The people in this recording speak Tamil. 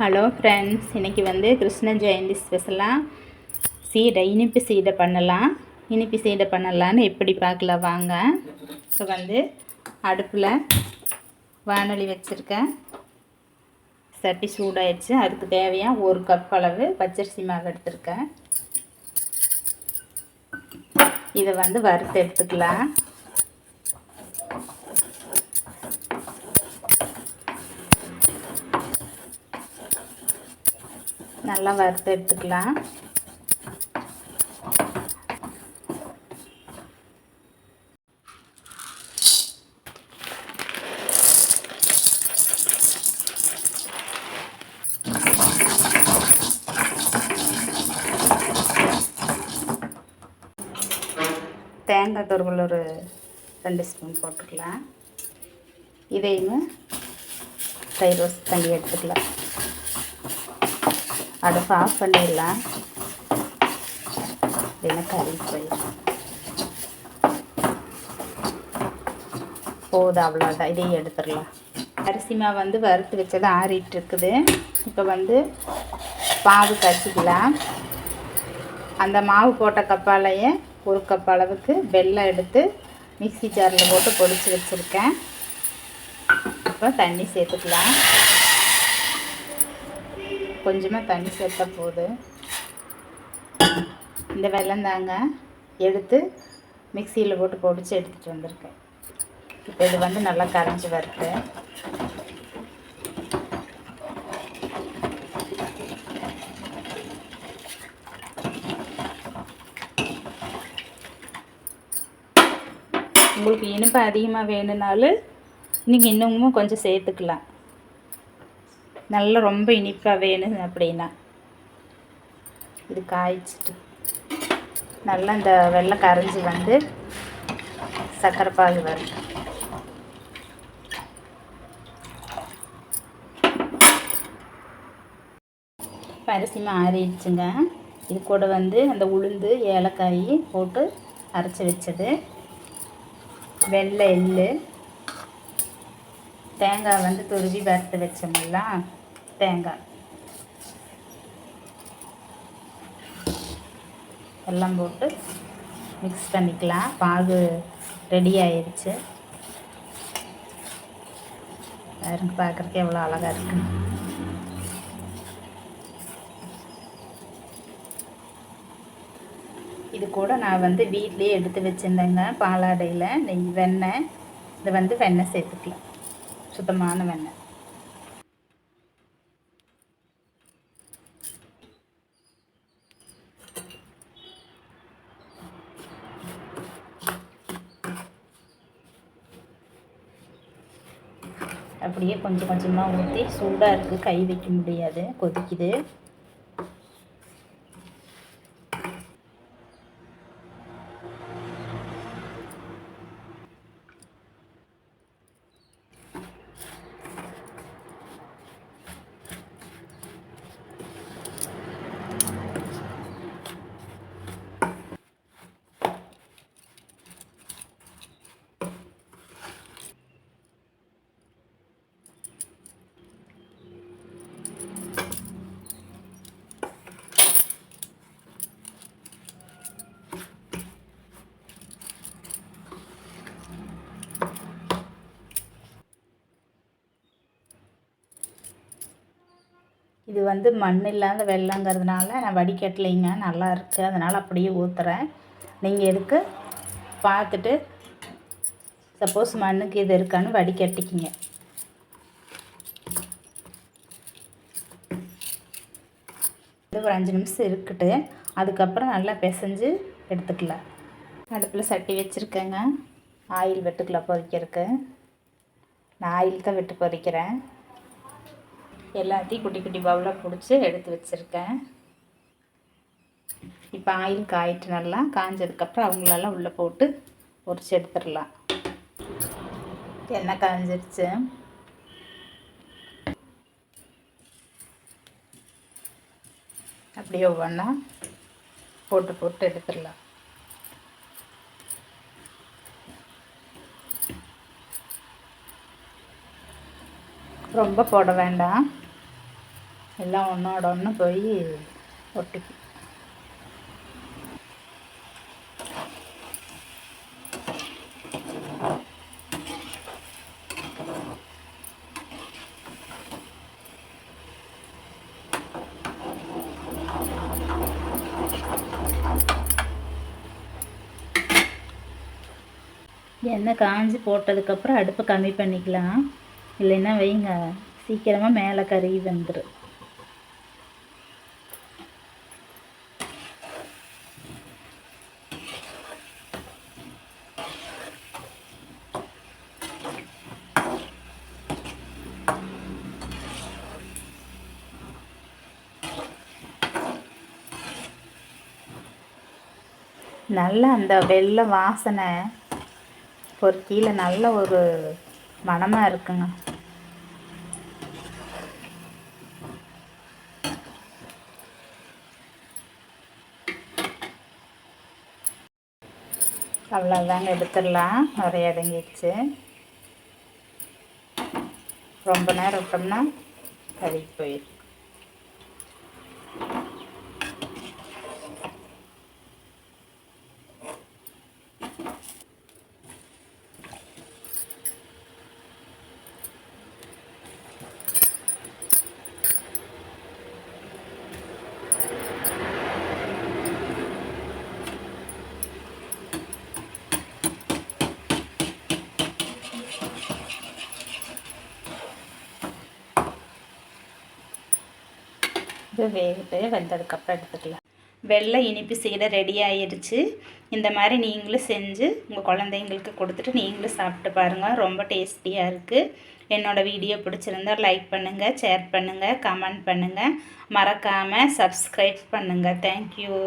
ஹலோ ஃப்ரெண்ட்ஸ் இன்றைக்கி வந்து கிருஷ்ண ஜெயந்தி ஸ்பெஷலாக சீடை இனிப்பு சீடை பண்ணலாம். இனிப்பு சீடை பண்ணலான்னு எப்படி பார்க்கலாம்? வாங்க. இப்போ வந்து அடுப்பில் வானொலி வச்சுருக்கேன். சட்டி சூடாயிடுச்சு. அதுக்கு தேவையாக ஒரு கப் அளவு பச்சரிசி மாவு எடுத்திருக்கேன். இதை வந்து வறுத்து எடுத்துக்கலாம். நல்லா வறுத்து எடுத்துக்கலாம். தேங்காய் துருவல் ஒரு ரெண்டு ஸ்பூன் போட்டுக்கலாம். இதையும் தயிர் ரோஸ் தண்ணி எடுத்துக்கலாம். அடுப்பு ஆஃப் பண்ணிடலாம். இல்லைன்னா கறி போயிடும். போதும் அவ்வளோதான் இதையும் எடுத்துடலாம். அரிசி மாவு வந்து வறுத்து வச்சது ஆறிட்டு இருக்குது. இப்போ வந்து பாவு கச்சிக்கலாம் அந்த மாவு போட்ட கப்பாலையே ஒரு கப் அளவுக்கு வெல்லம் எடுத்து மிக்சி ஜாரில் போட்டு பொடிச்சு வச்சுருக்கேன். இப்போ தண்ணி சேர்த்துக்கலாம். கொஞ்சமாக தண்ணி சேர்த்தா போது. இந்த வெள்ளம் தாங்க எடுத்து மிக்சியில் போட்டு பொடிச்சு எடுத்துகிட்டு வந்திருக்கேன். இப்போ இது வந்து நல்லா கரைஞ்சி வருது. உங்களுக்கு இனிப்பு அதிகமாக வேணும்னாலும் நீங்கள் இன்னமும் கொஞ்சம் சேர்த்துக்கலாம். நல்லா ரொம்ப இனிப்பாக வேணும் அப்படின்னா. இது காய்ச்சிட்டு. நல்லா இந்த வெள்ளை கரைஞ்சி வந்து சர்க்கரை பாகு வரும் அரிசி மாறிடுச்சுங்க இது கூட வந்து அந்த உளுந்து ஏலக்காய் போட்டு அரைச்சி வச்சது. வெள்ளை எள்ளு. தேங்காய் வந்து துருவி வறுத்து வச்சோம்ல தேங்காய். எல்லாம் போட்டு மிக்ஸ் பண்ணிக்கலாம். பாகு ரெடி ஆயிடுச்சு பாருங்க பார்க்குறதுக்கு எவ்வளோ அழகாக இருக்கு. இது கூட நான் வந்து வீட்லேயே எடுத்து வச்சுருந்தேங்க பாலாடையில். நெய் வெண்ணெய். இது வந்து வெண்ணெய் சேர்த்துக்கலாம். சுத்தமான வெண்ணெய். அப்படியே கொஞ்சம் கொஞ்சமாக ஊற்றி சூடாக இருக்குது கை வைக்க முடியாது. கொதிக்குது. இது வந்து மண் இல்லாத வெள்ளங்கிறதுனால நான் வடிகட்டலைங்க நல்லா இருக்குது அதனால் அப்படியே ஊற்றுறேன் நீங்கள் எதுக்கு பார்த்துட்டு சப்போஸ் மண்ணுக்கு இது இருக்கான்னு வடிகட்டிக்கிங்க. இது ஒரு அஞ்சு நிமிஷம் இருக்கட்டு. அதுக்கப்புறம் நல்லா பிசைஞ்சு எடுத்துக்கலாம். அடுப்பில் சட்டி வச்சுருக்கேங்க. ஆயில் வெட்டுக்கலாம் பொரிக்கிறதுக்கு நான் ஆயில் தான் வெட்டு பொறிக்கிறேன். எல்லாத்தையும் குட்டி குட்டி பவுலாக பிடிச்சி எடுத்து வச்சுருக்கேன். இப்போ ஆயில் காயிட்டு நல்லா காஞ்சதுக்கப்புறம் அவங்களெல்லாம் உள்ளே போட்டு பொரிச்சு எடுத்துடலாம். எண்ணெய் காஞ்சிருச்சு. அப்படியே ஒவ்வொன்றா போட்டு போட்டு எடுத்துடலாம். ரொம்ப போட வேண்டாம். எல்லாம் ஒன்றோட ஒன்று போய் ஒட்டிக்கும் எண்ணெய் காஞ்சி போட்டதுக்கப்புறம் அடுப்பை கம்மி பண்ணிக்கலாம். இல்லைன்னா வைங்க. சீக்கிரமாக மேலே கருகி வந்துடும் நல்லா அந்த வெள்ளை வாசனை ஒரு கீழே நல்ல ஒரு மணமாக இருக்குங்க. அவ்வளோதாங்க எடுத்துடலாம். நிறைய இறங்கிடுச்சு. ரொம்ப நேரம் விட்டோம்னா கருகி போயிடுச்சு இது வேகட்டு வெந்ததுக்கப்புறம் எடுத்துக்கலாம். வெள்ளை இனிப்பு சீடை ரெடி ஆயிடுச்சு இந்த மாதிரி நீங்களும் செஞ்சு உங்கள் குழந்தைங்களுக்கு கொடுத்துட்டு நீங்களும் சாப்பிட்டு பாருங்கள் ரொம்ப டேஸ்டியாக இருக்குது என்னோடய வீடியோ பிடிச்சிருந்தால் லைக் பண்ணுங்கள் ஷேர் பண்ணுங்கள் கமெண்ட் பண்ணுங்கள் மறக்காமல் சப்ஸ்கிரைப் பண்ணுங்கள் தேங்க்யூ